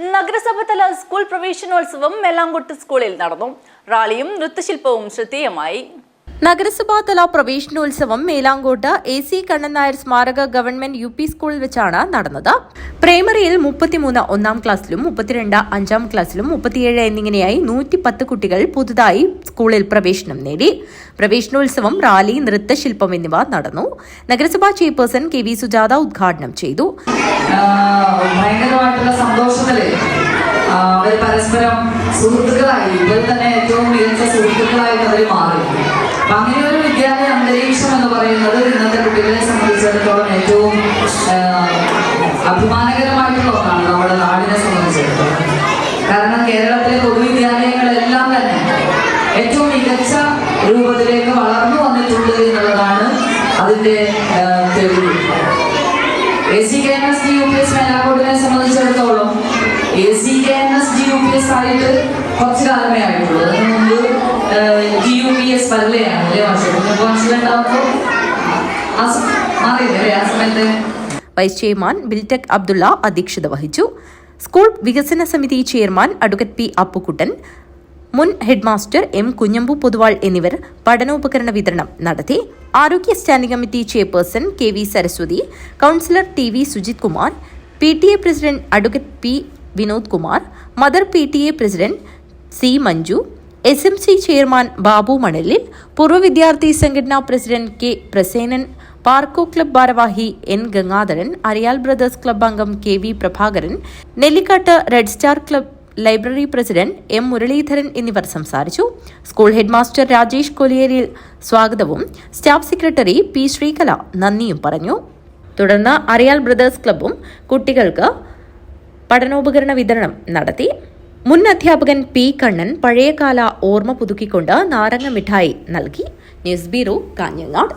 നഗരസഭതല school പ്രവേശനോത്സവം മെല്ലാങ്കോട്ട് സ്കൂളിൽ നടന്നു. റാലിയും നൃത്തശില്പവും ശ്രദ്ധേയമായി. നഗരസഭാതല പ്രവേശനോത്സവം മേലാങ്കോട്ട് എ സി കണ്ണൻ നായർ സ്മാരക ഗവൺമെന്റ് യു പി സ്കൂളിൽ വെച്ചാണ് നടന്നത്. പ്രൈമറിയിൽ മുപ്പത്തിമൂന്ന് ഒന്നാം ക്ലാസ്സിലും മുപ്പത്തിരണ്ട് അഞ്ചാം ക്ലാസ്സിലും മുപ്പത്തിയേഴ് എന്നിങ്ങനെയായി നൂറ്റി പത്ത് കുട്ടികൾ പുതുതായി സ്കൂളിൽ പ്രവേശനം നേടി. പ്രവേശനോത്സവം റാലി നൃത്തശില്പം എന്നിവ നടന്നു. നഗരസഭാ ചെയർപേഴ്സൺ കെ വി സുജാത ഉദ്ഘാടനം ചെയ്തു. സുഹൃത്തുക്കളായി ഇവർ തന്നെ ഏറ്റവും മികച്ച സുഹൃത്തുക്കളായിട്ട് അവർ മാറി. അപ്പൊ അങ്ങനെ ഒരു വിദ്യാലയ അന്തരീക്ഷം എന്ന് പറയുന്നത് ഇന്നത്തെ കുട്ടികളെ സംബന്ധിച്ചിടത്തോളം ഏറ്റവും അഭിമാനകരമായിട്ടുള്ള ഒന്നാണ് നമ്മുടെ നാടിനെ സംബന്ധിച്ചിടത്തോളം. കാരണം കേരളത്തിലെ പൊതുവിദ്യാലയങ്ങളെല്ലാം തന്നെ ഏറ്റവും മികച്ച രൂപത്തിലേക്ക് വളർന്നു വന്നിട്ടുണ്ട് എന്നുള്ളതാണ് അതിന്റെ തെളിവ്. A C K N S U P S മേലാക്കോട്ടിനെ സംബന്ധിച്ചിടത്തോളം A C K N S U P S ആയിട്ട് കുറച്ച് കാലമേ ആയിട്ടുള്ളൂ. അതിന് മുമ്പ് ജി യു പി എസ് പല്ലയാണ് അല്ലേ മാറിയില്ലേ ആ സമയത്ത്? വൈസ് ചെയർമാൻ ബിൽടെക് അബ്ദുള്ള അധ്യക്ഷത വഹിച്ചു. സ്കൂൾ വികസന സമിതി ചെയർമാൻ അഡ്വക്കറ്റ് പി അപ്പുക്കുട്ടൻ മുൻ ഹെഡ്മാസ്റ്റർ എം കുഞ്ഞമ്പു പൊതുവാൾ എന്നിവർ പഠനോപകരണ വിതരണം നടത്തി. ആരോഗ്യ standing committee chairperson K V Saraswathi councillor T V Sujith Kumar P T A president advocate P Vinod Kumar mother P T A president C Manju S M C chairman Babu Manalil പൂർവ വിദ്യാർത്ഥി സംഘടനാ president K Prasenan Parco club ഭാരവാഹി N Gangadharan Ariyal brothers club അംഗം K V Prabhakaran Nellikkatt red star club library president M Muraleedharan എന്നിവർ സംസാരിച്ചു. School headmaster Rajesh കൊലിയേരിൽ സ്വാഗതവും. Staff secretary P Sreekala നന്ദിയും പറഞ്ഞു. തുടർന്ന് അരിയാൽ ബ്രദേഴ്സ് ക്ലബും കുട്ടികൾക്ക് പഠനോപകരണ വിതരണം നടത്തി. മുൻ അധ്യാപകൻ പി കണ്ണൻ പഴയകാല ഓർമ്മ പുതുക്കിക്കൊണ്ട് നാരങ്ങ മിഠായി നൽകി. News bureau Kanhangad.